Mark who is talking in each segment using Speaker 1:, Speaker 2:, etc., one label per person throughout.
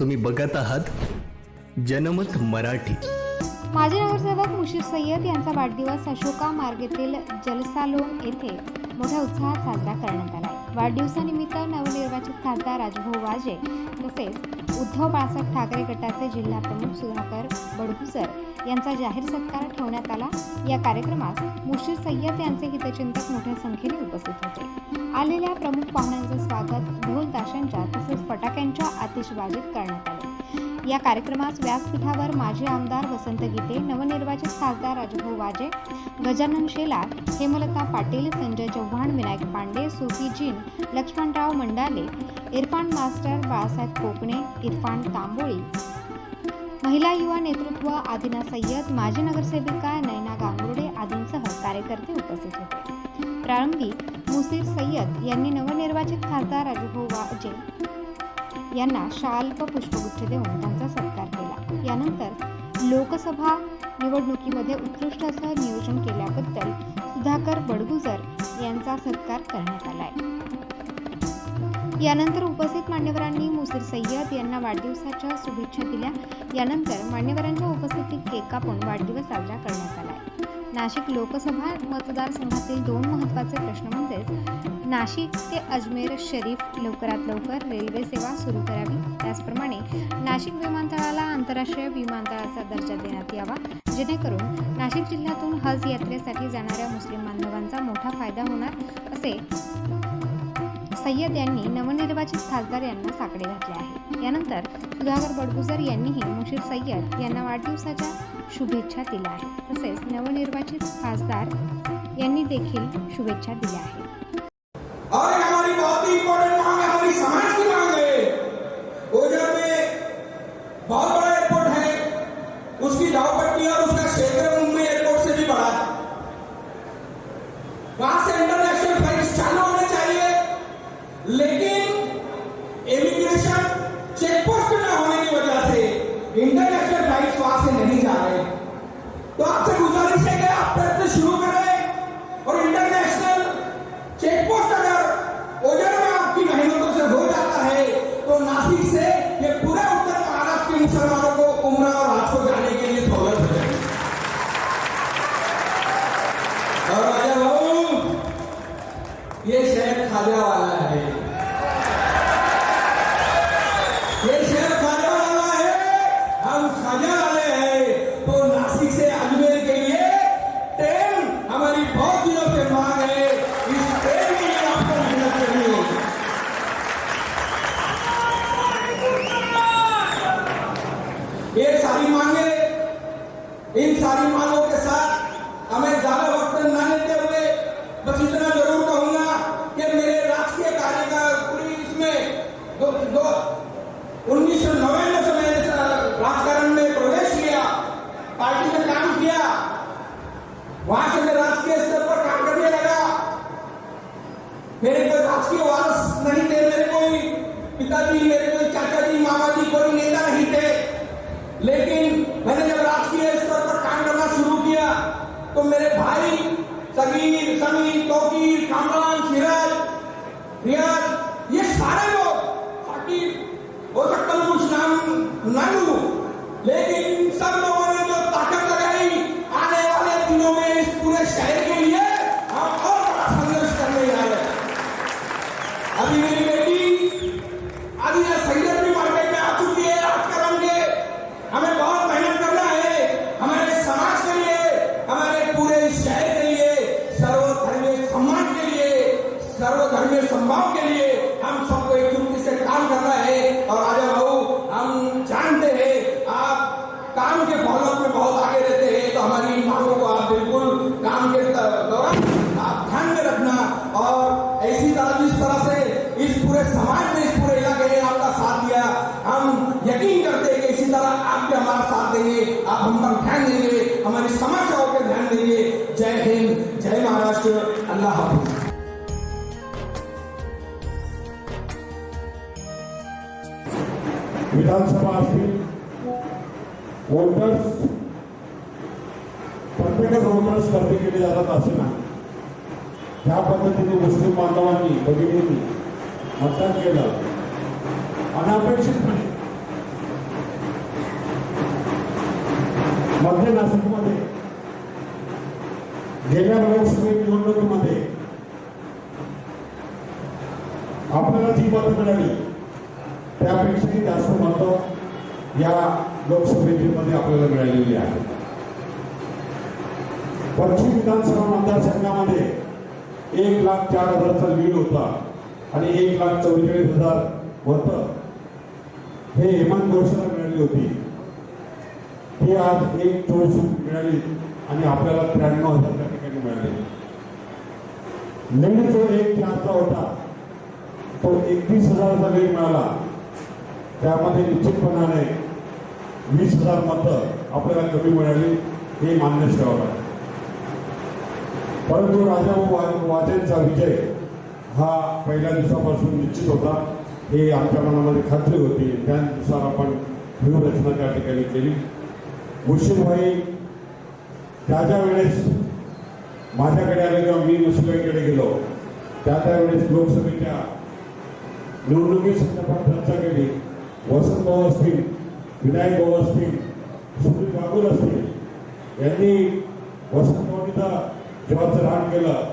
Speaker 1: तुम्ही बघत आहात जनमत मराठी.
Speaker 2: माजी नगरसेवक मुशीर सय्यद यांचा वाढदिवस अशोका मार्गेतील जलसालोन येथे मोठ्या उत्साहात साजरा करण्यात आला वाढदिवसानिमित्त नवनिर्वाचित खासदार राजभाऊ वाजे तसेच उद्धव बाळासाहेब ठाकरे गटाचे जिल्हा प्रमुख सुधाकर बडगुजर यांचा जाहीर सत्कार ठेवण्यात आला. या कार्यक्रमास मुशीर सय्यद यांचे हितचिंतक मोठ्या संख्येने उपस्थित होते. आलेल्या प्रमुख पाहुण्यांचे स्वागत ढोल ताशांच्या तसेच फटाक्यांच्या आतिषबाजीत करण्यात आले. या कार्यक्रमास व्यासपीठावर माजी आमदार वसंत गीते नवनिर्वाचित खासदार राजभाऊ वाजे गजानन शेलार हेमलता पाटील संजय चव्हाण विनायक पांडे सुफी जीन लक्ष्मणराव मंडाले इरफान मास्टर बाळासाहेब कोकणे इरफान तांबोळी. महिला युवा नेतृत्व आदिना सय्यद माजी नगरसेविका नैना गांगुर्डे आदींसह कार्यकर्ते उपस्थित होते. प्रारंभी मुसीर सय्यद यांनी नवनिर्वाचित खासदार राजभाऊ वाजे यांना शाल व पुष्पगुच्छ देऊन त्यांचा सत्कार केला. यानंतर लोकसभा निवडणुकीमध्ये उत्कृष्ट असं नियोजन केल्याबद्दल सुधाकर बडगुजर यांचा सत्कार करण्यात आलाय. यानंतर उपस्थित मान्यवरांनी मुसीर सय्यद यांना वाढदिवसाच्या शुभेच्छा दिल्या. यानंतर मान्यवरांच्या उपस्थितीत केक कापून वाढदिवस साजरा करण्यात आलाय. नाशिक लोकसभा मतदारसंघातील दोन महत्त्वाचे प्रश्न म्हणजेच नाशिक ते अजमेर शरीफ लवकरात लवकर रेल्वे सेवा सुरू करावी. त्याचप्रमाणे नाशिक विमानतळाला आंतरराष्ट्रीय विमानतळाचा दर्जा देण्यात यावा. जेणेकरून नाशिक जिल्ह्यातून हज यात्रेसाठी जाणाऱ्या मुस्लिम बांधवांचा मोठा फायदा होणार असे सय्यद यांनी नवनिर्वाचित खासदार यांना साकडे घातले आहे. यानंतर सुधाकर बडगुजर यांनीही मुशीर सय्यद यांना वाढदिवसाच्या शुभेच्छा दिल्या आहेत. तसेच नवनिर्वाचित खासदार यांनी देखील शुभेच्छा दिल्या आहेत.
Speaker 3: 大家晚 तो मेरे भाई सगीर समीर तोकीर कामरान सिराज रियाज ये सारे समस्याओं पर ध्यान देंगे। जय हिंद, जय महाराष्ट्र। अल्लाह हाफिज।
Speaker 4: विधानसभा असतील वोटर्स प्रत्येकच वोटर्स गर्दी केले जातात असे नाही. त्या पद्धतीने मुस्लिम बांधवांनी, भगिनींनी मतदान केलं. अनपेक्षितपणे. मध्य नाशिकमध्ये गेल्या लोकसभा निवडणुकीमध्ये आपल्याला जी मतं मिळाली त्यापेक्षाही जास्त मतं या लोकसभेमध्ये आपल्याला मिळालेली आहे. पश्चिम विधानसभा मतदारसंघामध्ये एक लाख चार हजारचा लीड होता आणि एक लाख चौवेचाळीस हजार मतं हे हेमंत गोडसेला मिळाली होती. हे आज एक चोवीस मिळाली आणि आपल्याला त्र्याण्णव हजार त्या ठिकाणी मिळाले. लीड जो एक चारचा होता. तो एकवीस हजाराचा लीड मिळाला. त्यामध्ये निश्चितपणाने वीस हजार मतं आपल्याला कमी मिळाली हे मान्य ठेवावं लागेल परंतु राजाभाऊ वाजेंचा विजय हा पहिल्या दिवसापासून निश्चित होता. हे आमच्या मनामध्ये खात्री होती. त्यानुसार आपण व्यूहरचना त्या ठिकाणी केली. मुर्शिदभाई त्या ज्या वेळेस माझ्याकडे आले किंवा मी मुस्लिमकडे गेलो. त्या त्यावेळेस लोकसभेच्या निवडणुकी संदर्भात चर्चा केली. वसंत भाऊ असतील विनायक भाऊ असतील सुनील बागुल असतील यांनी वसंत भाऊनीचा जेव्हाचं रान केलं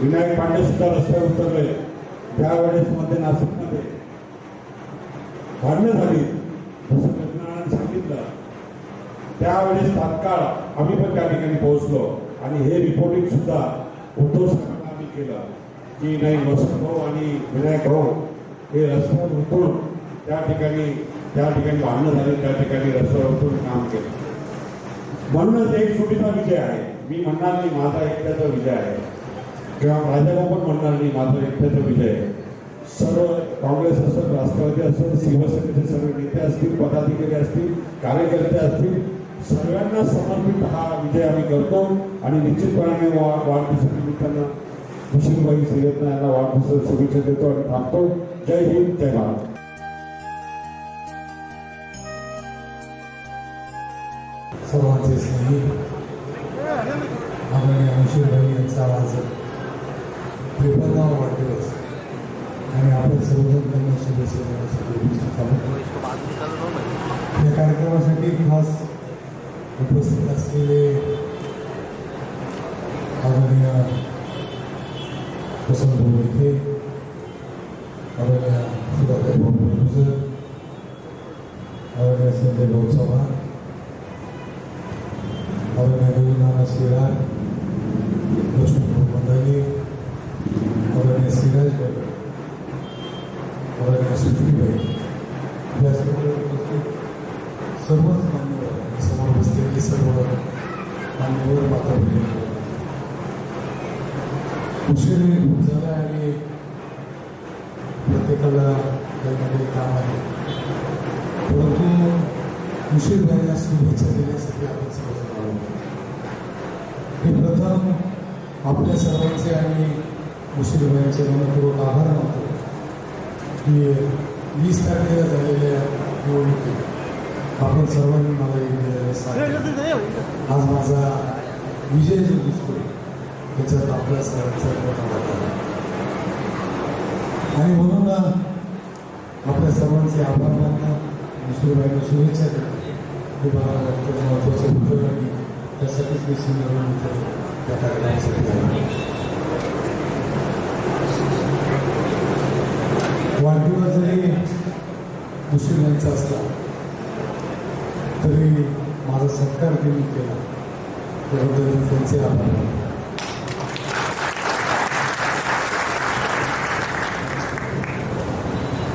Speaker 4: विनायक पांडे सुद्धा रस्त्यावर उतरले. त्यावेळेस मध्ये नाशिकमध्ये भांडणं झाली. जसं त्यावेळेस तात्काळ आम्ही पण त्या ठिकाणी पोहोचलो. आणि हे रिपोर्टिंग सुद्धा उद्धव साहेबांना आम्ही केलं. की नाही वसंत भाऊ आणि विनायक भाऊ हे रस्त्यावर उतरून त्या ठिकाणी त्या ठिकाणी वाहनं झाली त्या ठिकाणी रस्त्यावर उतरून काम केलं. म्हणूनच एक चुकीचा विजय आहे. मी म्हणणार नाही माझा एकट्याचा विजय आहे. किंवा राजाभाऊ पण म्हणणार नाही माझा एकट्याचा विजय आहे. सर्व काँग्रेस असेल राष्ट्रवादी असेल शिवसेनेचे सर्व नेते असतील पदाधिकारी असतील कार्यकर्ते असतील सर्वांना समर्पित हा विजय आम्ही करतो आणि निश्चितपणाने वा वाढदिवसानिमित्तानं मुशीरबाई सय्यदना यांना वाढदिवसाच्या शुभेच्छा देतो आणि थांबतो. जय हिंद जय भारत.
Speaker 5: सर्वांचे स्नेही आदरणीय अंशुभाई यांचा आज त्रेपन्नावा वाढदिवस आणि आपण सर्वजण त्यांना शुभेच्छा देण्यासाठी या कार्यक्रमासाठी खास उपस्थित असलेले आदरणीय वसंत भाऊ इथे आदरणीय सुधाकर भाऊ गुजर आदरणीय संजय भाऊ चव्हाण आदरणीय रघुनाथ श्रीराज लक्ष्मण मंडळी आदरणीय सिराज भाई आदरणीय सुधीरभाई या सर्व उपस्थित सर्वच समोर सर्व मान्यवर माता उशीर झाला आणि प्रत्येकाला काही ना काही काम आहे. परंतु उशीर व्हायला शुभेच्छा देण्यासाठी आपण सर्व हे मी प्रथम आपल्या सर्वांचे आणि उशीर व्हायचे मनपूर्वक आभार मानतो. की वीस तारखेला झालेल्या निवडणुकीत आपण सर्वांनी मला एक आज माझा विजय जो दिसतो त्याच्यात आपल्या सर्वांचा आणि म्हणून आपल्या सर्वांचे आभार मानतो. दुसरीबाईंना शुभेच्छा देतो. हे मला वाटतं महत्त्वाचं उपयोग आणि त्यासाठीच मी सुंदर इथे त्या कार्यक्रमासाठी वाढदिवस जरी मुश्रीबाईंचा असला तरी माझा सत्कार त्यांनी केला. त्याबद्दल त्यांचे आभार.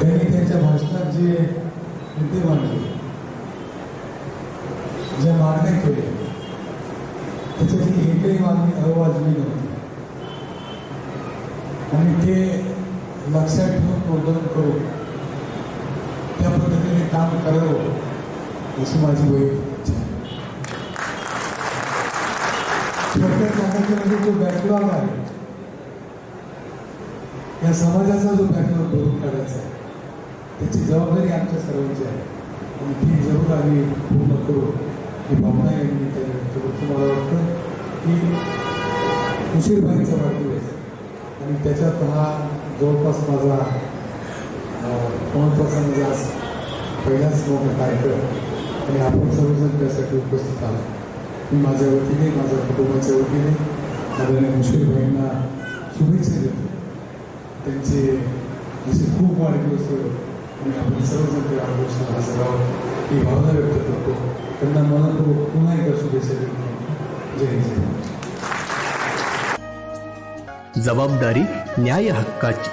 Speaker 5: त्यांनी त्यांच्या भाषणात जे मुद्दे मांडले ज्या मागण्या केल्या त्याच्यातली एकही मागणी अवाजवी नव्हती. आणि ते लक्षात ठेवून प्रोग्राम करून त्या पद्धतीने काम करावं अशी माझी वैयक्तिक इच्छा आहे. थोडक्यात सांगायचं म्हणजे जो बॅकलॉग आहे या समाजाचा जो बॅकलॉग भरून काढायचा आहे त्याची जबाबदारी आमच्या सर्वांची आहे. आणि ती जरूर आम्ही पूर्ण करू. ही भावना या निमित्ताने मला वाटतं की उशीरबाईंचा वाढदिवस. आणि त्याच्यात हा जवळपास माझा अं, महत्त्वाचा म्हणजे आज पहिलाच मोठा कार्यक्रम. आणि आपण सर्वजण त्यासाठी उपस्थित आहोत. मी माझ्या वतीने माझ्या कुटुंबाच्या वतीने आदरणीय मुश्रीफ भाईंना शुभेच्छा देतो. त्यांचे असे खूप वाढदिवस आणि आपण सर्वजण त्या वाढदिवसाला हजर आहोत. ही भावना व्यक्त करतो. त्यांना मनपूर्वक पुन्हा एकदा शुभेच्छा देतो. जय हिंद. जय
Speaker 1: जबाबदारी न्याय हक्काची.